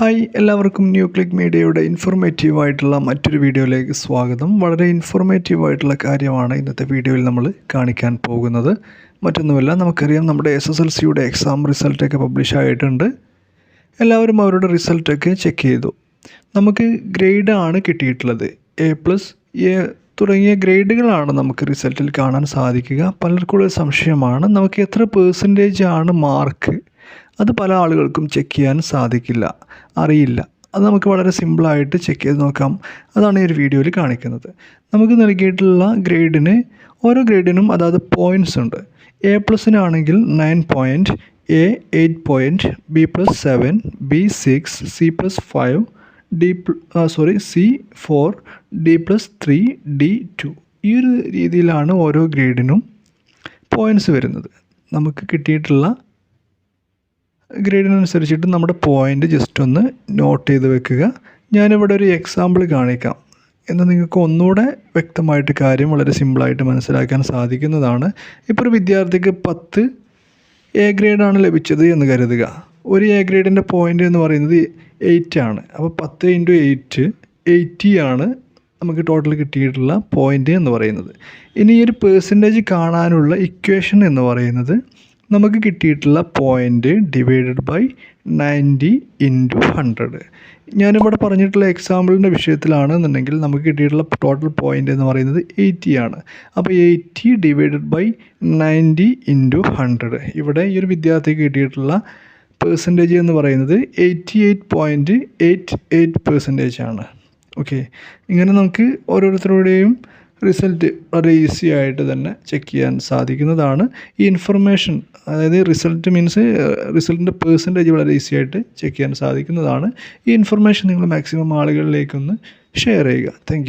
Hi എല്ലാവർക്കും new click മീഡിയയുടെ ഇൻഫോർമേറ്റീവായിട്ടുള്ള മറ്റൊരു വീഡിയോയിലേക്ക് സ്വാഗതം. വളരെ ഇൻഫോർമേറ്റീവായിട്ടുള്ള കാര്യമാണ് ഇന്നത്തെ വീഡിയോയിൽ നമ്മൾ കാണിക്കാൻ പോകുന്നത്. മറ്റൊന്നുമല്ല നമുക്കറിയാം നമ്മുടെ എസ് എസ് എൽ സിയുടെ എക്സാം റിസൾട്ടൊക്കെ പബ്ലിഷ് ആയിട്ടുണ്ട്. എല്ലാവരും അവരുടെ റിസൾട്ടൊക്കെ ചെക്ക് ചെയ്തു. നമുക്ക് ഗ്രേഡാണ് കിട്ടിയിട്ടുള്ളത്. എ പ്ലസ് എ തുടങ്ങിയ ഗ്രേഡുകളാണ് നമുക്ക് റിസൾട്ടിൽ കാണാൻ സാധിക്കുക. പലർക്കുള്ള സംശയമാണ്. നമുക്ക് എത്ര പേഴ്സന്റേജ് ആണ് മാർക്ക് അത് പല ആളുകൾക്കും ചെക്ക് ചെയ്യാൻ സാധിക്കില്ല അറിയില്ല. അത് നമുക്ക് വളരെ സിമ്പിളായിട്ട് ചെക്ക് ചെയ്ത് നോക്കാം. അതാണ് ഈ ഒരു വീഡിയോയിൽ കാണിക്കുന്നത്. നമുക്ക് നൽകിയിട്ടുള്ള ഗ്രേഡിന് ഓരോ ഗ്രേഡിനും അതായത് പോയിന്റ്സ് ഉണ്ട്. A പ്ലസിനാണെങ്കിൽ nine point A eight point B plus seven B six C plus five D sorry C four D plus three D two ഈ ഒരു രീതിയിലാണ് ഓരോ ഗ്രേഡിനും പോയിന്റ്സ് വരുന്നത്. നമുക്ക് കിട്ടിയിട്ടുള്ള ഗ്രേഡിനനുസരിച്ചിട്ട് നമ്മുടെ പോയിന്റ് ജസ്റ്റ് ഒന്ന് നോട്ട് ചെയ്ത് വെക്കുക. ഞാനിവിടെ ഒരു എക്സാമ്പിൾ കാണിക്കാം. എന്നാൽ നിങ്ങൾക്ക് ഒന്നുകൂടെ വ്യക്തമായിട്ട് കാര്യം വളരെ സിമ്പിളായിട്ട് മനസ്സിലാക്കാൻ സാധിക്കുന്നതാണ്. ഇപ്പോൾ ഒരു വിദ്യാർത്ഥിക്ക് പത്ത് എ ഗ്രേഡാണ് ലഭിച്ചത് എന്ന് കരുതുക. ഒരു എ ഗ്രേഡിന്റെ പോയിന്റ് എന്ന് പറയുന്നത് എയ്റ്റ് ആണ്. അപ്പോൾ പത്ത് ഇന്റു എയ്റ്റ് എയ്റ്റി ആണ് നമുക്ക് ടോട്ടൽ കിട്ടിയിട്ടുള്ള പോയിന്റ് എന്ന് പറയുന്നത്. ഇനി ഈ ഒരു പേഴ്സന്റേജ് കാണാനുള്ള ഇക്വേഷൻ എന്ന് പറയുന്നത് നമുക്ക് കിട്ടിയിട്ടുള്ള point divided by ninety into hundred ഞാനിവിടെ പറഞ്ഞിട്ടുള്ള എക്സാമ്പിളിന്റെ വിഷയത്തിലാണെന്നുണ്ടെങ്കിൽ നമുക്ക് കിട്ടിയിട്ടുള്ള ടോട്ടൽ പോയിന്റ് എന്ന് പറയുന്നത് എയ്റ്റി ആണ്. അപ്പോൾ eighty divided by ninety into hundred ഇവിടെ ഈ ഒരു വിദ്യാർത്ഥിക്ക് കിട്ടിയിട്ടുള്ള പേഴ്സന്റേജ് എന്ന് പറയുന്നത് eighty eight point eight eight percentage ആണ്. ഓക്കെ ഇങ്ങനെ നമുക്ക് ഓരോരുത്തരുടെയും റിസൾട്ട് വളരെ ഈസി ആയിട്ട് തന്നെ ചെക്ക് ചെയ്യാൻ സാധിക്കുന്നതാണ്. ഈ ഇൻഫർമേഷൻ അതായത് റിസൾട്ട് മീൻസ് റിസൾട്ടിന്റെ പേഴ്സന്റേജ് വളരെ ഈസി ആയിട്ട് ചെക്ക് ചെയ്യാൻ സാധിക്കുന്നതാണ്. ഈ ഇൻഫർമേഷൻ നിങ്ങൾ മാക്സിമം ആളുകളിലേക്കൊന്ന് ഷെയർ ചെയ്യുക. താങ്ക്